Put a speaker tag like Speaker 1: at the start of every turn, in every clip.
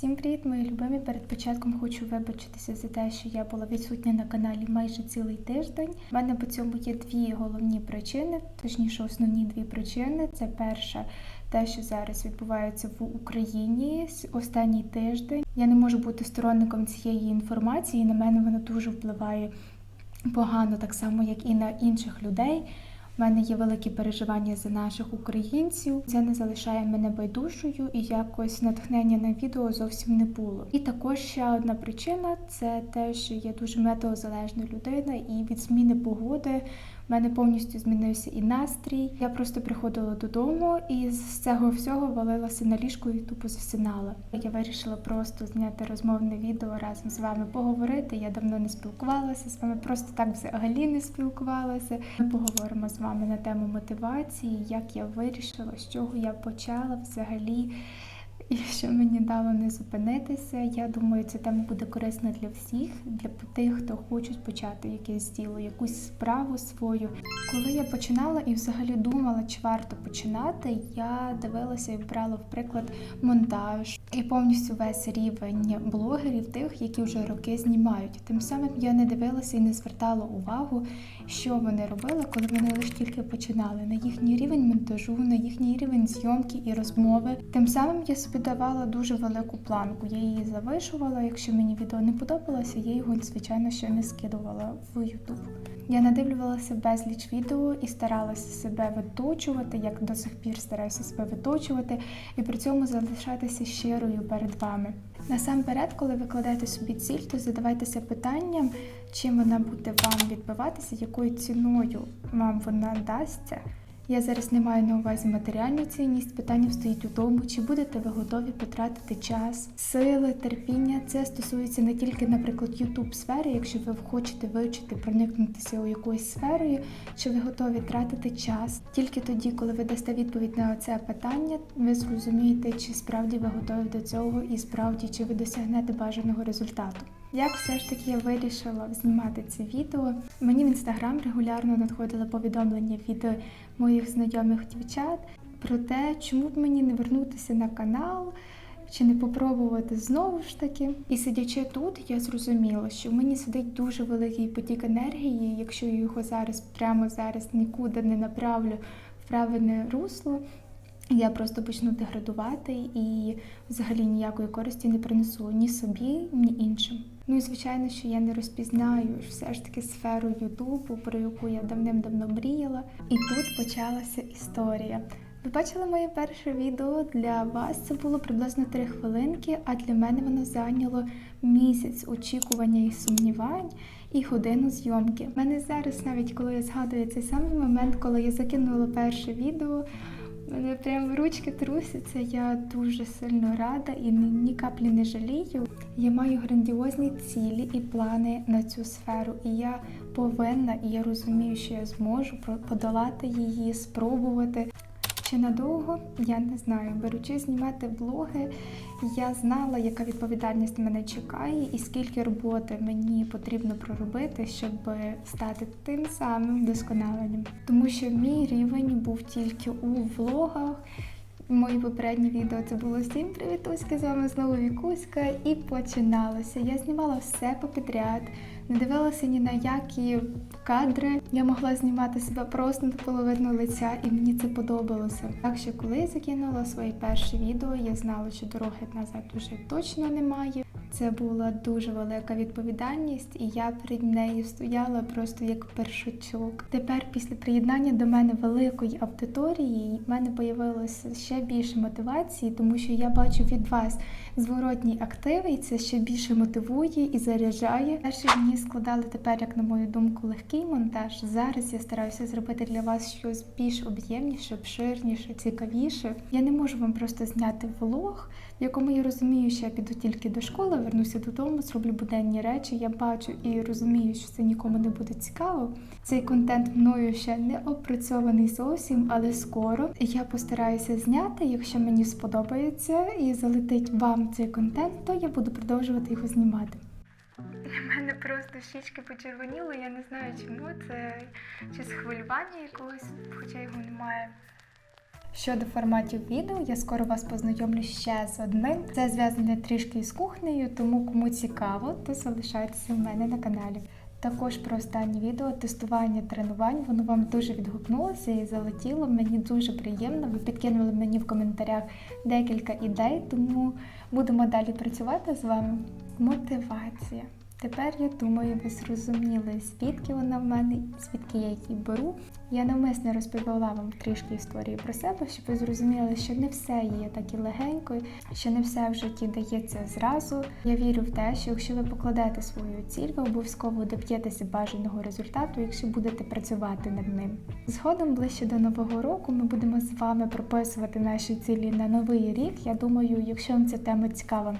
Speaker 1: Всім привіт, мої любимі. Перед початком хочу вибачитися за те, що я була відсутня на каналі майже цілий тиждень. У мене по цьому є дві головні причини, точніше, основні дві причини. Це перша, те, що зараз відбувається в Україні останній тиждень. Я не можу бути сторонником цієї інформації. На мене вона дуже впливає погано, так само як і на інших людей. У мене є великі переживання за наших українців. Це не залишає мене байдужою і якось натхнення на відео зовсім не було. І також ще одна причина це те, що я дуже метеозалежна людина, і від зміни погоди в мене повністю змінився і настрій. Я просто приходила додому і з цього всього валилася на ліжко і тупо засинала. Я вирішила просто зняти розмовне відео разом з вами поговорити. Я давно не спілкувалася з вами, просто так взагалі не спілкувалася. Ми поговоримо з вами на тему мотивації, як я вирішила, з чого я почала взагалі. І що мені дало не зупинитися. Я думаю, ця тема буде корисна для всіх, для тих, хто хочуть почати якесь діло, якусь справу свою. Коли я починала і взагалі думала, чи варто починати, я дивилася і брала в приклад монтаж і повністю весь рівень блогерів, тих, які вже роки знімають. Тим самим я не дивилася і не звертала увагу, що вони робили, коли вони лише тільки починали на їхній рівень монтажу, на їхній рівень зйомки і розмови. Тим самим я собі давала дуже велику планку. Я її завишувала. Якщо мені відео не подобалося, я його звичайно ще не скидувала в YouTube. Я надивлювалася безліч відео і старалася себе виточувати, як до сих пір стараюся себе виточувати, і при цьому залишатися щирою перед вами. Насамперед, коли ви кладете собі ціль, то задавайтеся питанням, чим вона буде вам відбиватися, якою ціною вам вона дасться. Я зараз не маю на увазі матеріальну цінність. Питання стоїть у тому, чи будете ви готові потратити час, сили, терпіння. Це стосується не тільки, наприклад, youtube сфери, якщо ви хочете вивчити, проникнутися у якоюсь сферою, чи ви готові тратити час. Тільки тоді, коли ви дасте відповідь на це питання, ви зрозумієте, чи справді ви готові до цього, і справді чи ви досягнете бажаного результату. Як все ж таки вирішила знімати це відео? Мені в інстаграм регулярно надходили повідомлення від моїх знайомих дівчат про те, чому б мені не вернутися на канал. Чи не попробувати знову ж таки? І сидячи тут, я зрозуміла, що в мені сидить дуже великий потік енергії. Якщо я його зараз, прямо зараз нікуди не направлю в правильне русло, я просто почну деградувати і взагалі ніякої користі не принесу ні собі, ні іншим. Ну і звичайно, що я не розпізнаю все ж таки сферу Ютубу, про яку я давним-давно мріяла. І тут почалася історія. Ви бачили моє перше відео для вас. Це було приблизно 3 хвилинки, а для мене воно зайняло місяць очікування і сумнівань і годину зйомки. У мене зараз, навіть коли я згадую цей самий момент, коли я закинула перше відео. Мене прям ручки трусяться, я дуже сильно рада і ні, каплі не жалію. Я маю грандіозні цілі і плани на цю сферу, і я повинна, і я розумію, що я зможу подолати її, спробувати. Чи надовго я не знаю. Беручи знімати влоги, я знала, яка відповідальність мене чекає, і скільки роботи мені потрібно проробити, щоб стати тим самим досконаленням. Тому що мій рівень був тільки у влогах. Мої попередні відео це було всім привітуськи, з вами знову Вікуська, і починалося. Я знімала все попідряд, не дивилася ні на які кадри. Я могла знімати себе просто до половину лиця, і мені це подобалося. Так що, коли я закинула своє перше відео, я знала, що дороги назад вже точно немає. Це була дуже велика відповідальність, і я перед нею стояла просто як першачок. Тепер, після приєднання до мене великої аудиторії, в мене появилося ще більше мотивації, тому що я бачу від вас зворотній актив, і це ще більше мотивує і заряджає. Перші дні складали тепер, як на мою думку, легкий монтаж. Зараз я стараюся зробити для вас щось більш об'ємніше, обширніше, цікавіше. Я не можу вам просто зняти влог, в якому я розумію, що я піду тільки до школи, вернуся додому, зроблю буденні речі. Я бачу і розумію, що це нікому не буде цікаво. Цей контент мною ще не опрацьований зовсім, але скоро я постараюся зняти. Якщо мені сподобається і залетить вам цей контент, то я буду продовжувати його знімати. Для мене просто щічки почервоніли, я не знаю чому. Це чи з хвилювання якогось, хоча його немає. Щодо форматів відео, я скоро вас познайомлю ще з одним. Це зв'язане трішки із кухнею, тому кому цікаво, то залишайтеся в мене на каналі. Також про останнє відео тестування тренувань. Воно вам дуже відгукнулося і залетіло. Мені дуже приємно. Ви підкинули мені в коментарях декілька ідей, тому будемо далі працювати з вами. Мотивація. Tепер я думаю, ви зрозуміли, звідки вона в мене, звідки я її беру. Я навмисно розповіла вам трішки історії про себе, щоб ви зрозуміли, що не все є так і легенько, що не все в житті дається зразу. Я вірю в те, що якщо ви покладете свою ціль, ви обов'язково доб'єтеся бажаного результату, якщо будете працювати над ним. Згодом ближче до нового року ми будемо з вами прописувати наші цілі на новий рік. Я думаю, якщо вам ця тема цікава.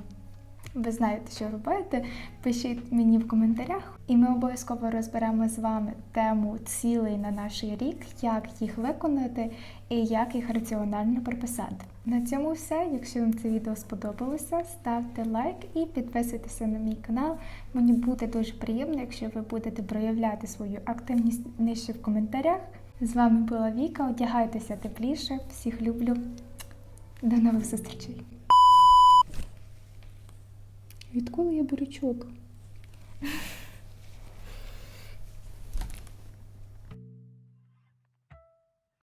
Speaker 1: Ви знаєте, що робити. Пишіть мені в коментарях, і ми обов'язково розберемо з вами тему цілей на наш рік, як їх виконати і як їх раціонально прописати. На цьому все. Якщо вам це відео сподобалося, ставте лайк і підписуйтеся на мій канал. Мені буде дуже приємно, якщо ви будете проявляти свою активність нижче в коментарях. З вами була Віка. Одягайтеся тепліше. Всіх люблю. До нових зустрічей. Відколи я бурячок?